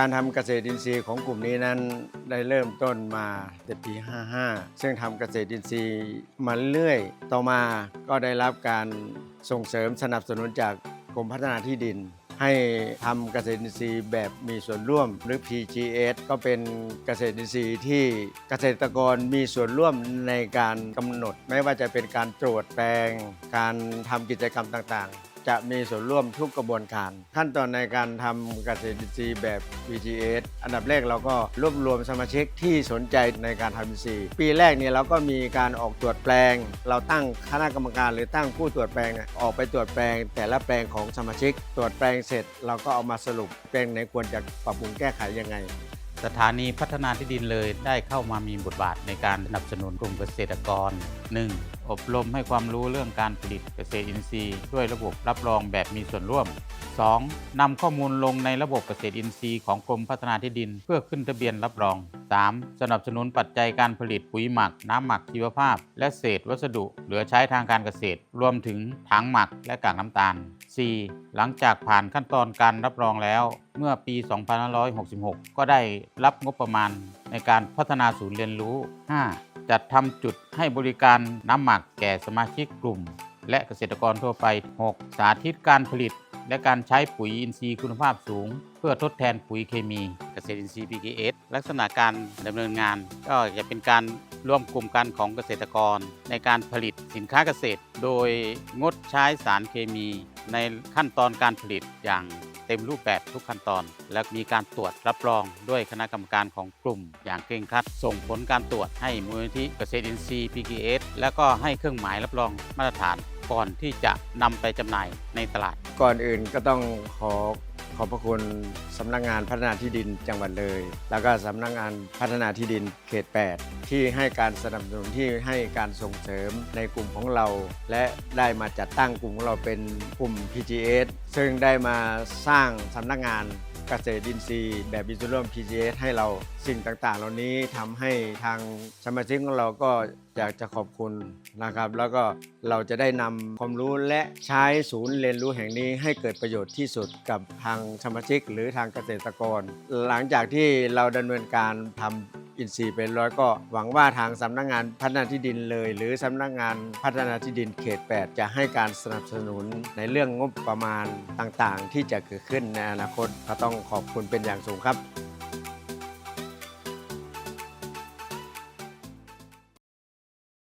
การทำเกษตรอินทรีย์ของกลุ่มนี้นั้นได้เริ่มต้นมาแต่ปี 55 ซึ่งทำเกษตรอินทรีย์มาเรื่อย ต่อมาก็ได้รับการส่งเสริมสนับสนุนจากกรมพัฒนาที่ดิน ให้ทำเกษตรอินทรีย์แบบมีส่วนร่วมหรือ PGS ก็เป็นเกษตรอินทรีย์ที่เกษตรกรมีส่วนร่วมในการกำหนด ไม่ว่าจะเป็นการตรวจแปลง การทำกิจกรรมต่างๆ จะมีส่วนร่วมทุกกระบวนการ ขั้นตอนในการทำเกษตรอินทรีย์แบบ PGS อันดับแรกเราก็รวบรวมสมาชิกที่สนใจในการทำอินทรีย์ ปีแรกเนี่ยเราก็มีการออกตรวจแปลง เราตั้งคณะกรรมการหรือตั้งผู้ตรวจแปลงออกไปตรวจแปลง แต่ละแปลงของสมาชิก ตรวจแปลงเสร็จ เราก็เอามาสรุปแปลงไหนควรจะปรับปรุงแก้ไขยังไงสถานีพัฒนาที่ดินเลยได้เข้ามามีบทบาทในการสนับสนุนกลุ่มเกษตรกร 1. อบรมให้ความรู้เรื่องการผลิตเกษตรอินทรีย์ ด้วยระบบรับรองแบบมีส่วนร่วม 2. นำข้อมูลลงในระบบเกษตรอินทรีย์ของกรมพัฒนาที่ดิน เพื่อขึ้นทะเบียนรับรอง 3. สนับสนุนปัจจัยการผลิตปุ๋ยหมัก น้ำหมักชีวภาพ และเศษวัสดุเหลือใช้ทางการเกษตร รวมถึงถังหมักและกากน้ำตาล 4. หลังจากผ่านขั้นตอนการรับรองแล้ว เมื่อปี 2566 ก็ได้รับงบประมาณในการพัฒนาศูนย์เรียนรู้ 5. จัดทำจุดให้บริการน้ำหมักแก่สมาชิกกลุ่ม และเกษตรกรทั่วไป 6. สาธิตการผลิต และการใช้ปุ๋ยอินทรีย์คุณภาพสูง เพื่อทดแทนปุ๋ยเคมีเกษตรอินทรีย์ PKS ลักษณะการดำเนินงาน ก็จะเป็นการร่วมกลุ่มกันของเกษตรกร ในการผลิตสินค้าเกษตร โดยงดใช้สารเคมี ในขั้นตอนการผลิตอย่าง เต็มรูปแบบทุกขั้นตอน และมีการตรวจรับรองด้วยคณะกรรมการของกลุ่ม อย่างเคร่งครัด ส่งผลการตรวจให้มูลนิธิเกษตรอินทรีย์ PGS แล้วก็ให้เครื่องหมายรับรองมาตรฐาน ก่อนที่จะนำไปจำหน่ายในตลาด ก่อนอื่นก็ต้องขอขอบพระคุณสำนักงานพัฒนาที่ดินจังหวัดเลย แล้วก็สำนักงานพัฒนาที่ดินเขต 8 ที่ให้การสนับสนุนที่ให้การส่งเสริมในกลุ่มของเรา และได้มาจัดตั้งกลุ่มของเราเป็นกลุ่ม PGS ซึ่งได้มาสร้างสำนักงาน เกษตรดินทรีย์แบบบิสร่วม PGS ให้เราสิ่งต่างๆ เหล่านี้ทำให้ทางสมาชิกของเราก็อยากจะขอบคุณนะครับ แล้วก็เราจะได้นำความรู้และใช้ศูนย์เรียนรู้แห่งนี้ให้เกิดประโยชน์ที่สุดกับทางสมาชิกหรือทางเกษตรกร หลังจากที่เราดำเนินการทำ อินทรีย์เป็นร้อยก็หวังว่าทางสำนักงานพัฒนาที่ดินเลย หรือสำนักงานพัฒนาที่ดินเขต 8 จะให้การสนับสนุนในเรื่องงบประมาณต่างๆ ที่จะเกิดขึ้นในอนาคตก็ต้องขอบคุณเป็นอย่างสูงครับ